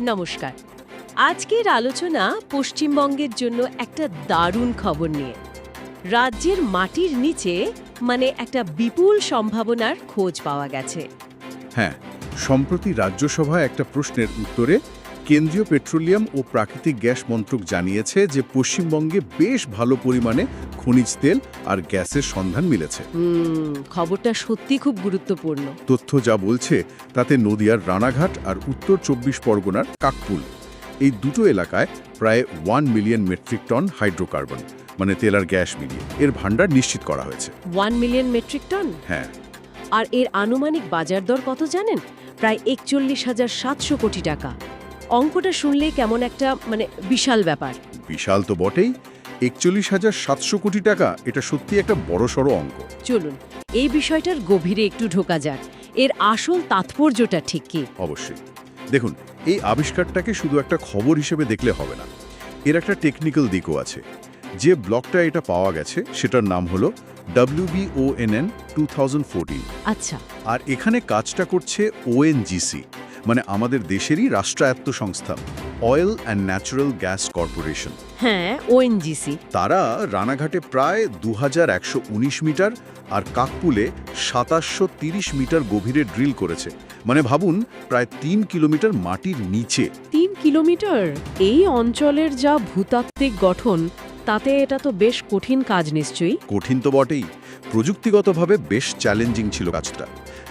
নমস্কার। আজকের আলোচনা পশ্চিমবঙ্গের জন্য একটা দারুণ খবর নিয়ে। রাজ্যের মাটির নিচে মানে একটা বিপুল সম্ভাবনার খোঁজ পাওয়া গেছে। হ্যাঁ সম্প্রতি রাজ্যসভায় একটা প্রশ্নের উত্তরে কেন্দ্রীয় পেট্রোলিয়াম ও প্রাকৃতিক গ্যাস মন্ত্রক জানিয়েছে যে পশ্চিমবঙ্গে বেশ ভালো পরিমাণে খনিজ তেল আর গ্যাসের সন্ধান মিলেছে। খবরটা সত্যি খুব গুরুত্বপূর্ণ। তথ্য যা বলছে তাতে নদিয়ার রানাঘাট আর উত্তর চব্বিশ পরগনার কাকপুল। এই দুটো এলাকায় প্রায় one million metric ton hydrocarbon মানে তেল আর গ্যাস মিলিয়ে এর ভাণ্ডার নিশ্চিত করা হয়েছে। ওয়ান মিলিয়ন মেট্রিক টন হ্যাঁ। আর এর আনুমানিক বাজার দর কত জানেন? প্রায় একচল্লিশ হাজার সাতশো কোটি টাকা। অঙ্কটা শুনলে কেমন একটা মানে বিশাল ব্যাপার। বিশাল তো বটেই। একচল্লিশ হাজার সাতশো কোটি টাকা এটা সত্যি একটা বড়সড় অঙ্ক। চলুন এই বিষয়টার গভীরে একটু ঢোকা যাক। এর আসল তাৎপর্যটা ঠিক কি? অবশ্যই। দেখুন এই আবিষ্কারটাকে শুধু একটা খবর হিসেবে দেখলে হবে না। এর একটা টেকনিক্যাল দিকও আছে। যে ব্লকটা এটা পাওয়া গেছে সেটার নাম হলো ডাব্লিউবিওএনএন টু আচ্ছা। আর এখানে কাজটা করছে ওএনজিসি মানে আমাদের দেশেরই রাষ্ট্রায়ত্ত সংস্থা oil and natural gas corporation হ্যাঁ ওএনজিসি তারা রানাঘাটে প্রায় দুহাজার একশো উনিশ মিটার আর কাকপুলে সাতাশশো মিটার গভীরে ড্রিল করেছে। মানে ভাবুন প্রায় তিন কিলোমিটার মাটির নিচে। তিন কিলোমিটার? এই অঞ্চলের যা ভূতাত্ত্বিক গঠন তাতে এটা তো বেশ কঠিন কাজ নিশ্চয়ই। কঠিন তো বটেই। প্রযুক্তিগতভাবে বেশ চ্যালেঞ্জিং ছিল কাজটা।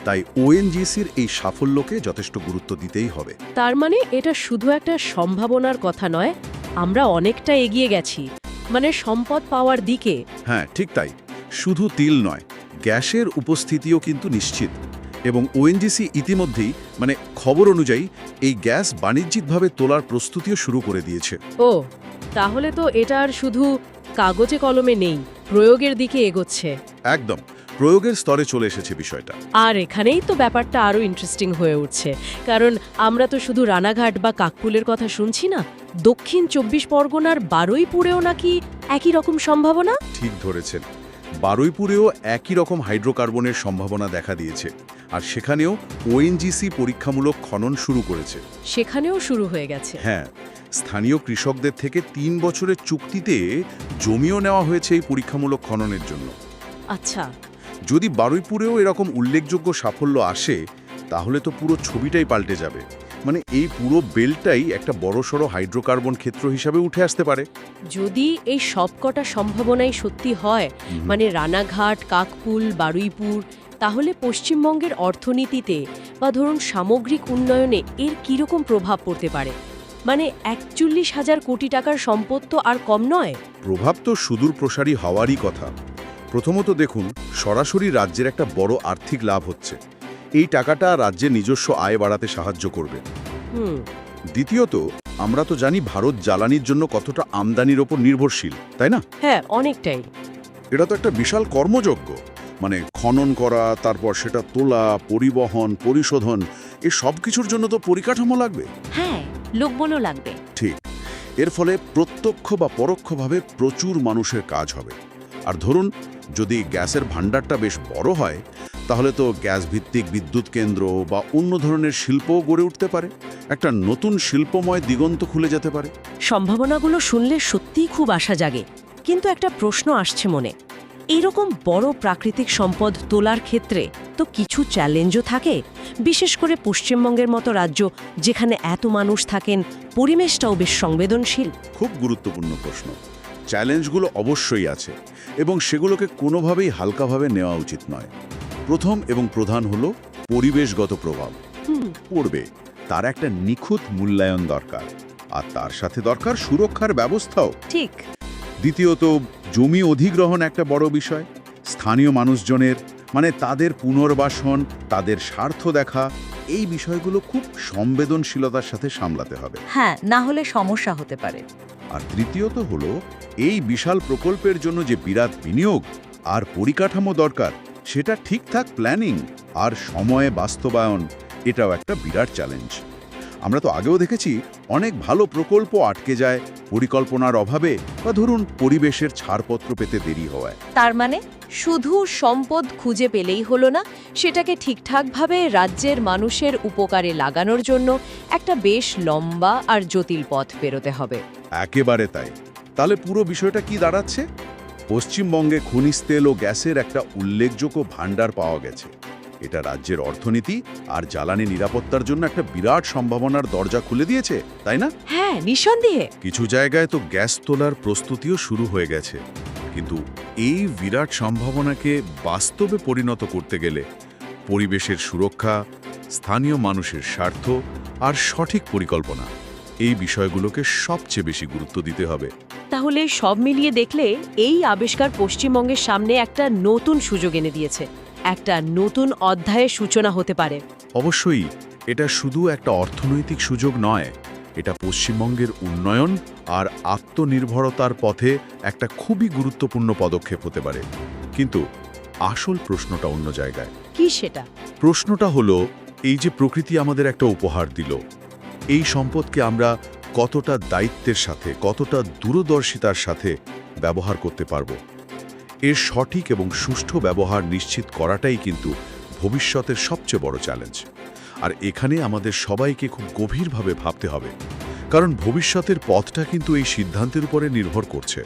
তাই ওএনজিসির এই সাফল্যকে যথেষ্ট গুরুত্ব দিতেই হবে। তার মানে এটা শুধু একটা সম্ভাবনার কথা নয় আমরা অনেকটা এগিয়ে গেছি। মানে সম্পদ পাওয়ার দিকে। হ্যাঁ ঠিক তাই। শুধু তিল নয় গ্যাসের উপস্থিতিও কিন্তু নিশ্চিত। এবং ওএনজিসি ইতিমধ্যেই মানে খবর অনুযায়ী এই গ্যাস বাণিজ্যিকভাবে তোলার প্রস্তুতিও শুরু করে দিয়েছে। ও তাহলে তো এটা আর শুধু কাগজে কলমে নেই প্রয়োগের দিকে এগোচ্ছে। একদম। প্রয়োগের স্তরে চলে এসেছে বিষয়টা। আর এখানেই তো ব্যাপারটা আরও ইন্টারেস্টিং হয়ে উঠছে। কারণ আমরা তো শুধু রানাঘাট বা কাকপুলের কথা শুনছি না দক্ষিণ চব্বিশ পরগনার বারুইপুরেও নাকি একই রকম সম্ভাবনা? ঠিক ধরেছেন। বারুইপুরেও একই রকম হাইড্রোকার্বনের সম্ভাবনা দেখা দিয়েছে। আর সেখানেও ওএনজিসি পরীক্ষামূলক খনন শুরু করেছে। সেখানেও শুরু হয়ে গেছে। হ্যাঁ স্থানীয় কৃষকদের থেকে তিন বছরের চুক্তিতে জমিও নেওয়া হয়েছে এই পরীক্ষামূলক খননের জন্য। আচ্ছা যদি বারুইপুরেও এরকম উল্লেখযোগ্য সাফল্য আসে তাহলে তো পুরো ছবিটাই পাল্টে যাবে। মানে এই পুরো বেলটাই একটা বড়সড় হাইড্রোকার্বন ক্ষেত্র হিসাবে উঠে আসতে পারে। যদি এই সবকটা সম্ভাবনাই সত্যি হয় মানে রানাঘাট কাকপুল বারুইপুর তাহলে পশ্চিমবঙ্গের অর্থনীতিতে বা ধরুন সামগ্রিক উন্নয়নে এর কীরকম প্রভাব পড়তে পারে? মানে একচল্লিশ হাজার কোটি টাকার সম্পদ তো আর কম নয়। প্রভাব তো সুদূর প্রসারী হওয়ারই কথা। প্রথমত দেখুন সরাসরি রাজ্যের একটা বড় আর্থিক লাভ হচ্ছে। এই টাকাটা রাজ্যের নিজস্ব আয় বাড়াতে সাহায্য করবে। দ্বিতীয়ত আমরা তো জানি ভারত জ্বালানির জন্য কতটা আমদানির ওপর নির্ভরশীল তাই না? হ্যাঁ অনেকটাই। এটা তো একটা বিশাল কর্মযজ্ঞ। মানে খনন করা তারপর সেটা তোলা পরিবহন পরিশোধন এ সব কিছুর জন্য তো পরিকাঠামো লাগবে। হ্যাঁ লোকবলও লাগবে। ঠিক। এর ফলে প্রত্যক্ষ বা পরোক্ষভাবে প্রচুর মানুষের কাজ হবে। আর ধরুন যদি গ্যাসের ভাণ্ডারটা বেশ বড় হয় তাহলে তো গ্যাস ভিত্তিক বিদ্যুৎ কেন্দ্র বা অন্য ধরনের শিল্পও গড়ে উঠতে পারে। একটা নতুন শিল্পময় দিগন্ত খুলে যেতে পারে। সম্ভাবনাগুলো শুনলে সত্যিই খুব আশা জাগে কিন্তু একটা প্রশ্ন আসছে মনে। এইরকম বড় প্রাকৃতিক সম্পদ তোলার ক্ষেত্রে তো কিছু চ্যালেঞ্জও থাকে বিশেষ করে পশ্চিমবঙ্গের মতো রাজ্য যেখানে এত মানুষ থাকেন পরিবেশটাও বেশ সংবেদনশীল। খুব গুরুত্বপূর্ণ প্রশ্ন। চ্যালেঞ্জগুলো অবশ্যই আছে এবং সেগুলোকে কোনোভাবেই হালকাভাবে নেওয়া উচিত নয়। প্রথম এবং প্রধান হলো পরিবেশগত প্রভাব। পড়বে তার একটা নিখুঁত মূল্যায়ন দরকার আর তার সাথে দরকার সুরক্ষার ব্যবস্থাও। ঠিক। দ্বিতীয়ত জমি অধিগ্রহণ একটা বড় বিষয়। স্থানীয় মানুষজনের মানে তাদের পুনর্বাসন তাদের স্বার্থ দেখা এই বিষয়গুলো খুব সংবেদনশীলতার সাথে সামলাতে হবে। হ্যাঁ না হলে সমস্যা হতে পারে। আর তৃতীয়ত হল, এই বিশাল প্রকল্পের জন্য যে বিরাট বিনিয়োগ আর পরিকাঠামো দরকার, সেটা ঠিকঠাক প্ল্যানিং আর সময়ে বাস্তবায়ন, এটাও একটা বিরাট চ্যালেঞ্জ আমরা তো আগেও দেখেছি, অনেক ভালো প্রকল্প আটকে যায়, পরিকল্পনার অভাবে বা ধরুন পরিবেশের ছাড়পত্র পেতে দেরি হওয়ায়। তার মানে? শুধু সম্পদ খুঁজে পেলেই হলো না সেটাকে ঠিকঠাকভাবে রাজ্যের মানুষের উপকারে লাগানোর জন্য একটা বেশ লম্বা আর জটিল পথ পেরোতে হবে। একেবারে তাই। তাহলে পুরো বিষয়টা কি দাঁড়াচ্ছে? পশ্চিমবঙ্গে খনিজ তেল ও গ্যাসের একটা উল্লেখযোগ্য ভাণ্ডার পাওয়া গেছে। এটা রাজ্যের অর্থনীতি আর জ্বালানি নিরাপত্তার জন্য একটা বিরাট সম্ভাবনার দরজা খুলে দিয়েছে তাই না? হ্যাঁ নিঃসন্দেহে। কিছু জায়গায় তো গ্যাস তোলার প্রস্তুতিও শুরু হয়ে গেছে। কিন্তু এই বিরাট সম্ভাবনাকে বাস্তবে পরিণত করতে গেলে পরিবেশের সুরক্ষা স্থানীয় মানুষের স্বার্থ আর সঠিক পরিকল্পনা এই বিষয়গুলোকে সবচেয়ে বেশি গুরুত্ব দিতে হবে। তাহলে সব মিলিয়ে দেখলে এই আবিষ্কার পশ্চিমবঙ্গের সামনে একটা নতুন সুযোগ এনে দিয়েছে একটা নতুন অধ্যায়ের সূচনা হতে পারে। অবশ্যই এটা শুধু একটা অর্থনৈতিক সুযোগ নয় এটা পশ্চিমবঙ্গের উন্নয়ন আর আত্মনির্ভরতার পথে একটা খুবই গুরুত্বপূর্ণ পদক্ষেপ হতে পারে। কিন্তু আসল প্রশ্নটা অন্য জায়গায়। কি সেটা? প্রশ্নটা হলো এই যে প্রকৃতি আমাদের একটা উপহার দিল এই সম্পদকে আমরা কতটা দায়িত্বের সাথে কতটা দূরদর্শিতার সাথে ব্যবহার করতে পারব? এর সঠিক এবং সুষ্ঠু ব্যবহার নিশ্চিত করাটাই কিন্তু ভবিষ্যতের সবচেয়ে বড় চ্যালেঞ্জ আর এখানে আমাদের সবাইকে খুব গভীরভাবে ভাবতে হবে, কারণ ভবিষ্যতের পথটা কিন্তু এই সিদ্ধান্তের উপরে নির্ভর করছে।